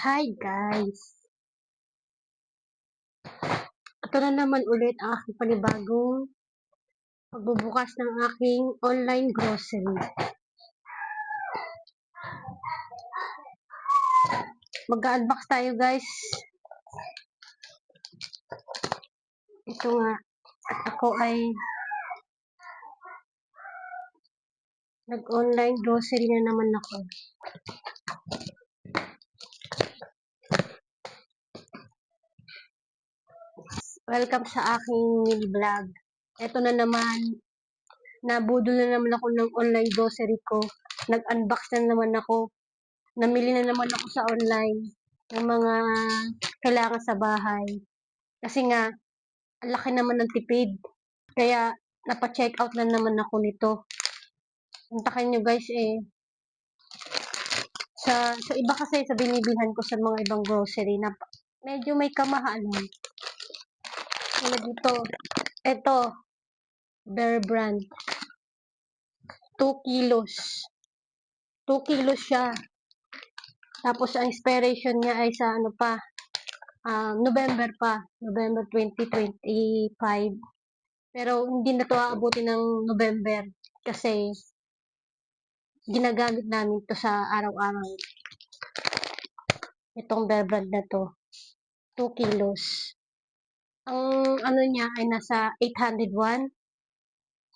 Hi guys! Ito na naman ulit ang aking panibagong pagbubukas ng aking online grocery. Mag-unbox tayo guys. Ito nga. Ako ay nag-online grocery na naman ako. Welcome sa aking mini vlog. Ito na naman, nabudol na naman ako ng online grocery ko. Nag-unbox na naman ako. Namili na naman ako sa online ng mga kailangan sa bahay. Kasi nga, ang laki naman ng tipid. Kaya, napa-check out na naman ako nito. Puntakin nyo guys eh. Sa, sa iba kasi sa binibilhan ko sa mga ibang grocery na medyo may kamahalan. Tulad dito. Ito. Bear Brand. 2 kilos. 2 kilos siya. Tapos, ang expiration niya ay sa ano pa, um, November pa. November 2025. Pero, hindi na to aabutin ng November. Kasi, ginagamit namin to sa araw-araw. Itong Bear Brand na to. 2 kilos. Ang ano niya ay nasa 801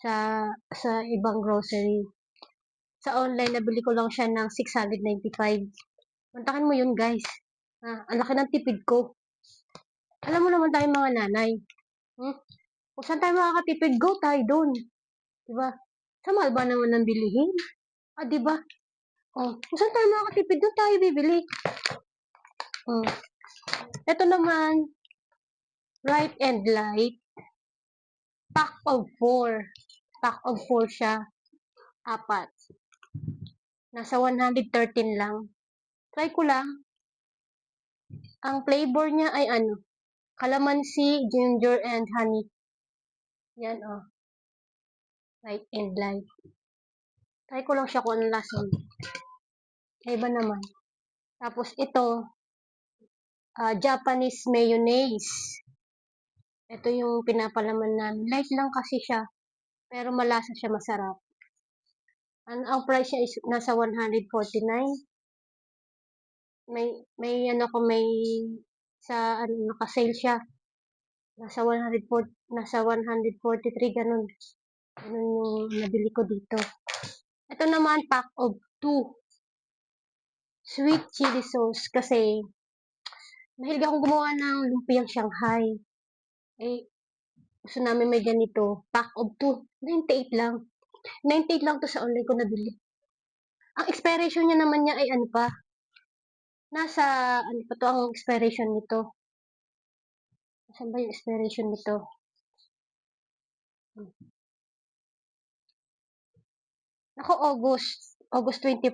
sa sa ibang grocery. Sa online, nabili ko lang siya ng 695. Puntakan mo yun, guys. Ah, ang laki ng tipid ko. Alam mo naman tayo mga nanay. Hmm? Kung saan tayo makakatipid, go tayo doon. Diba? Sa mahal ba naman ng bilihin? Ah, diba? Oh, kung saan tayo makakatipid, doon tayo bibili. Hmm. Ito naman, right and light. Pack of four. Pack of four siya. Apat. Nasa 113 lang. Try ko lang. Ang flavor niya ay ano, calamansi, ginger, and honey. Yan, oh. Light and light. Try ko lang siya kung anong lasa. Iba naman. Tapos ito, uh, Japanese mayonnaise. Ito yung pinapalaman namin. Light lang kasi siya. Pero malasa siya, masarap. Ang, ang price niya is nasa 149. May, may ano ko, may sa ano, naka-sale siya. Nasa 140, nasa 143, ganun. Ganun yung nabili ko dito. Ito naman, pack of 2. Sweet chili sauce. Kasi, mahilig akong gumawa ng lumpiang Shanghai. Eh, gusto namin may ganito. Pack of 2. 98 lang. 98 lang to sa online ko nabili. Ang expiration niya naman niya ay ano pa, Nasa, ano pa to ang expiration nito? Saan ba yung expiration nito? Ako, August. August 25.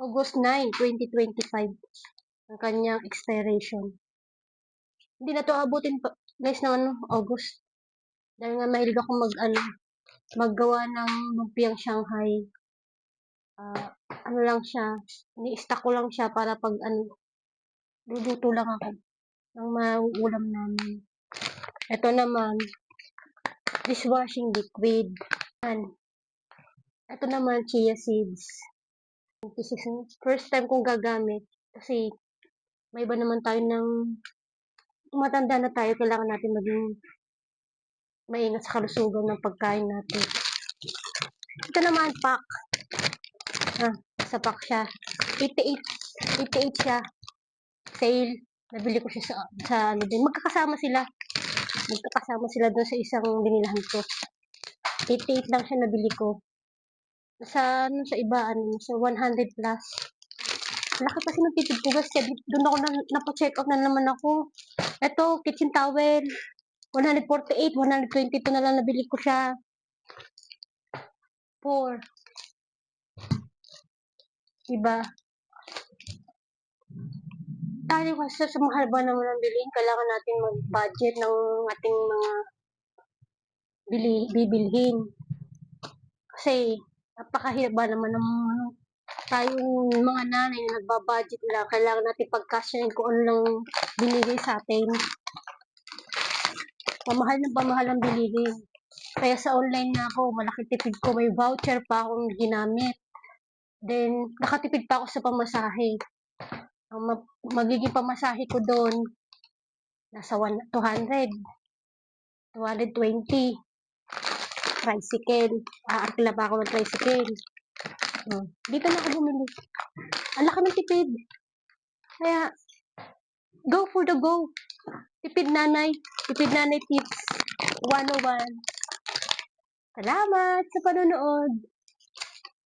August 9, 2025. Ang kanyang expiration. Hindi na to abutin pa, guys, ng ano, August. Dahil nga mahilig ako mag, ano, maggawa ng lumpiang Shanghai. Uh, ano lang siya, ni-stack ko lang siya para pag ano, luluto lang ako ng mauulam namin. Ito naman, dishwashing liquid. Yan. Ito naman, chia seeds. First time kong gagamit kasi may iba naman tayo ng matanda na tayo, kailangan natin maging maingat sa kalusugan ng pagkain natin. Ito naman, pack. Ah, sa pack siya. 88, 88 siya. Sale. Nabili ko siya sa, sa ano din. Magkakasama sila. Magkakasama sila doon sa isang binilahan ko. 88 lang siya nabili ko. Sa, ano, sa iba, ano, sa 100 plus. Laki kasi ng titid ko guys. Kaya doon ako na, napacheck out na naman ako. Ito, kitchen towel. 148, 122 na lang nabili ko siya. 4. Diba? Tayo kasi sa mahal ba naman ang bilhin, kailangan natin mag-budget ng ating mga bili, bibilhin. Kasi, napakahirap ba naman ng tayong mga nanay na nagbabudget lang, kailangan natin pagkasyahin kung ano lang binigay sa atin. Pamahal ng pamahal ang bilihin. Kaya sa online na ako, malaki tipid ko. May voucher pa akong ginamit. Then, nakatipid pa ako sa pamasahe. Ang ma- magiging pamasahe ko doon, nasa one- 200. 220. Tricycle. Aarkila pa ako ng tricycle. Oh, dito na ako bumili. Ang laki ng tipid. Kaya, go for the go. Tipid nanay. Tipid nanay tips. 101. Salamat sa panonood.